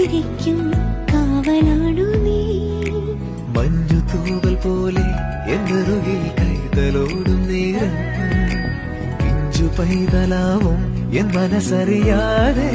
കാത്തിരിക്കും കാവലാണു നീ മഞ്ഞു തൂവൽ പോലെ എന്നറുകിൽ കൈതലോടും നേരം. പിഞ്ചു പൈതലാവും എൻ മനസ്സറിയാതെ.